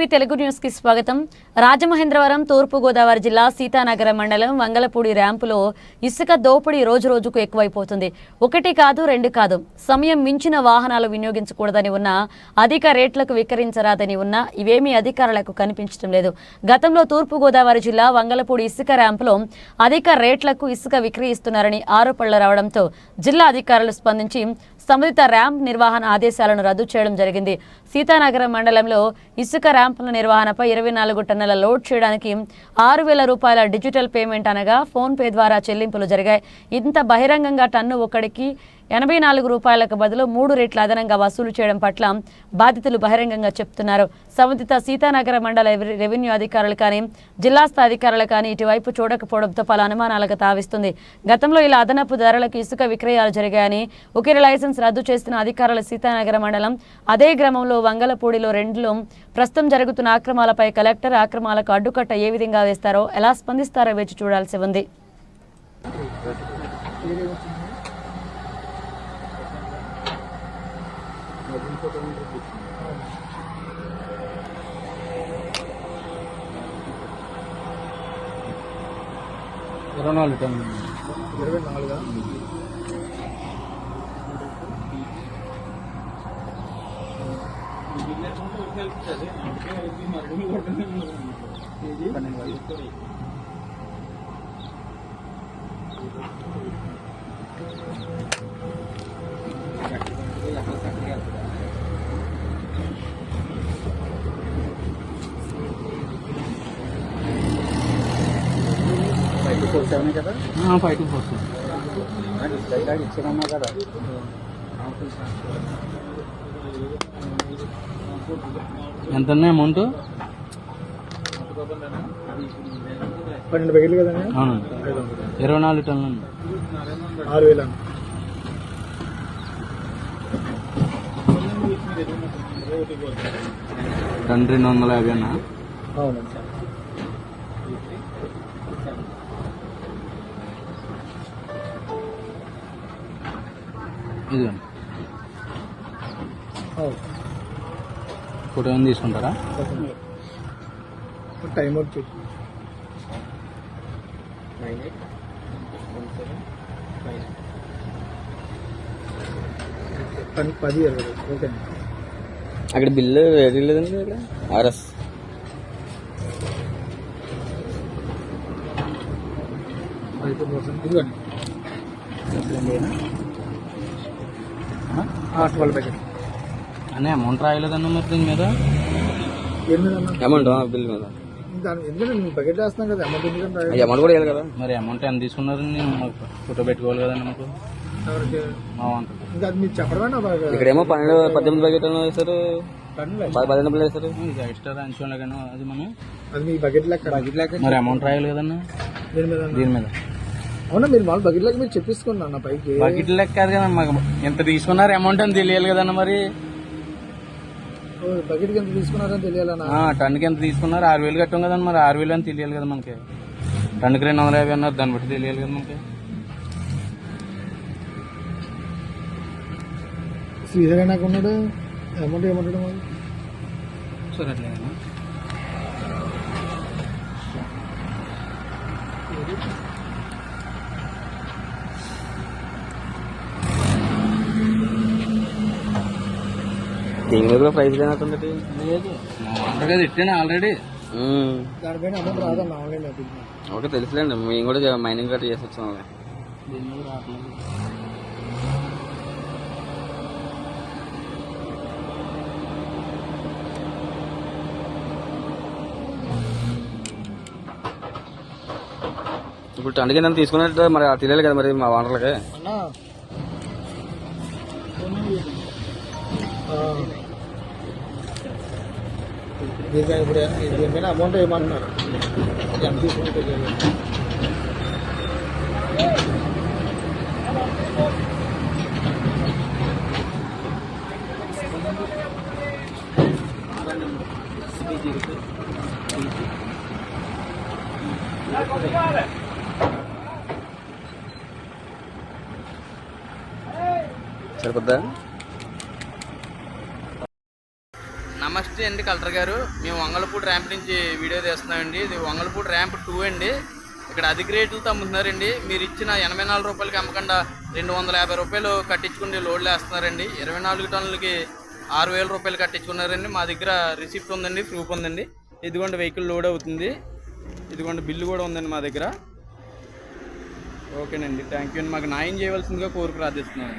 TV Telugu న్యూస్కి స్వాగతం. రాజమహేంద్రవరం తూర్పుగోదావరి జిల్లా సీతానగరం మండలం వంగలపూడి ర్యాంపులో ఇసుక దోపిడీ రోజు రోజుకు ఎక్కువైపోతుంది. ఒకటి కాదు రెండు కాదు. సమయం మించిన వాహనాలు వినియోగించకూడదని ఉన్నా అధిక రేట్లకు విక్రయించరాదని ఉన్నా ఇవేమీ అధికారులకు కనిపించడం లేదు. గతంలో తూర్పుగోదావరి జిల్లా వంగలపూడి ఇసుక ర్యాంపులో అధిక రేట్లకు ఇసుక విక్రయిస్తున్నారని ఆరోపణలు రావడంతో జిల్లా అధికారులు స్పందించి సంబంధిత ర్యాంప్ నిర్వహణ ఆదేశాలను రద్దు చేయడం జరిగింది. సీతానగరం మండలంలో ఇసుక ర్యాంపుల నిర్వహణపై ఇరవై నాలుగు టన్నుల లోడ్ చేయడానికి ఆరు వేల రూపాయల డిజిటల్ పేమెంట్ అనగా ఫోన్పే ద్వారా చెల్లింపులు జరిగాయి. ఇంత బహిరంగంగా టన్ను ఒకడికి ఎనభై నాలుగు రూపాయలకు బదులు మూడు రేట్ల అదనంగా వసూలు చేయడం పట్ల బాధితులు బహిరంగంగా చెప్తున్నారు. సంబంధిత సీతానగర మండల రెవెన్యూ అధికారులు కానీ జిల్లా స్థాయి అధికారులు కానీ ఇటువైపు చూడకపోవడంతో పలు అనుమానాలకు తావిస్తుంది. గతంలో ఇలా అదనపు ధరలకు ఇసుక విక్రయాలు జరిగాయని ఒకేరి లైసెన్స్ రద్దు చేస్తున్న అధికారులు సీతానగర మండలం అదే గ్రామంలో వంగలపూడిలో రెండులో ప్రస్తుతం జరుగుతున్న ఆక్రమాలపై కలెక్టర్ ఆక్రమాలకు అడ్డుకట్ట ఏ విధంగా వేస్తారో ఎలా స్పందిస్తారో వేచి చూడాల్సి ఉంది. ఇరవై నాలుగు టన్నులు ఇరవై నాలుగా ఫోర్ సెవెన్ కదా? ఫైవ్ టు ఫోర్ ఇచ్చామన్నా కదా. ఎంత అమౌంట్? పన్నెండు బయలు కదండి అవును. ఐదు వందలు ఇరవై నాలుగు టన్నులు ఆరు వేలు టన్ రెండు వందల యాభై అన్న అవునండి ఇది అవును ఫోటో ఏమైనా తీసుకుంటారా? టైం వచ్చి పది పది ఇరవై. ఓకే. అక్కడ బిల్లు రెడీ లేదండి ఇక్కడ? ఆర్ఎస్. పర్సెంట్. ఇదిగోండి. ట్వెల్వ్ ప్యాకెట్ అనే అమౌంట్ రాయలేదన్న మరి దీని మీద? అమౌంట్ బిల్ మీద. దాని ఎందుకంటే నేను బకెట్ వేస్తున్నాం కదా అమౌంట్ ఎందుకంటే అమౌంట్ కూడా వేయాలి కదా. మరి అమౌంట్ ఎంత తీసుకున్నారని మాకు ఫోటో పెట్టుకోవాలి కదండి మాకు ఇంకా అది మీరు చెప్పడమే నా బాగా? ఇక్కడేమో పన్నెండు పద్దెనిమిది ప్యాకెట్ వేశారు. టన్నులు పది పది డబ్బులు వేస్తారు ఎక్స్ట్రా కానీ అది మనం అది మీ బకెట్ లెక్క బకెట్ లెక్క. మరి అమౌంట్ రాయాలి కదన్నా? దీని మీద అన్న. దీని మీద. అవునా మీరు మామూలు బకెట్ లెక్క మీరు చెప్పిస్తున్నా అన్న పైకి. బకెట్ లెక్క కాదు కదా మాకు ఎంత తీసుకున్నారు అమౌంట్ అని తెలియాలి కదన్న మరి. ఓ, బకెట్కి ఎంత తీసుకున్నారని తెలియాలన్నా. ఆ, టన్నుకి ఎంత తీసుకున్నారు? ఆరు వేలు కట్టాం కదండి మరి ఆరు వేలు అని తెలియాలి కదా మనకి. టన్నుకి రెండు వందల యాభై అన్నారు దాన్ని బట్టి తెలియాలి కదా మనకి. శ్రీధర్ నాకు ఉన్నాడు అమౌంట్ ఏమంటాడు మరి? సరే దీని మీద కూడా ప్రైస్ లేనట్టుంది లేదు. ఇట్టాను ఆల్రెడీ. దానిపైన అమౌంట్ రాదన్న ఆన్లైన్ అప్పించిన ఓకే తెలుసులేండి. మేము కూడా మైనింగ్ గట్రా చేసి వచ్చాం ఇప్పుడు టన్నుకి ఎంత తీసుకున్నట్టు మరి తెలియాలి కదా మరి మా ఓనర్లకి. అన్నా ఆ. దీనిపైన ఇప్పుడు దీనిపైన అమౌంట్ ఏమంటున్నారు ఎంత తీసుకుంటే తెలియాలి. సరిపోద్దా నమస్తే అండి కలెక్టర్ గారు. మేము వంగలపూడి ర్యాంప్ నుంచి వీడియో తీస్తున్నామండి. ఇది వంగలపూడి ర్యాంప్ టూ అండి. ఇక్కడ అధిక రేట్లతో అమ్ముతున్నారండి. మీరు ఇచ్చిన ఎనభై నాలుగు రూపాయలకి అమ్మకుండా రెండు వందల యాభై రూపాయలు కట్టించుకుని లోడ్లు వేస్తున్నారండి ఇరవై నాలుగు టన్నులకి ఆరు వేల రూపాయలు కట్టించుకున్నారండి. మా దగ్గర రిసిప్ట్ ఉందండి ప్రూఫ్ ఉందండి. ఇదిగోండి వెహికల్ లోడ్ అవుతుంది. ఇదిగోండి బిల్లు కూడా ఉందండి మా దగ్గర. ఓకేనండి. థ్యాంక్ యూ అండి. మాకు న్యాయం చేయవలసిందిగా కోరిక ప్రార్థిస్తున్నాను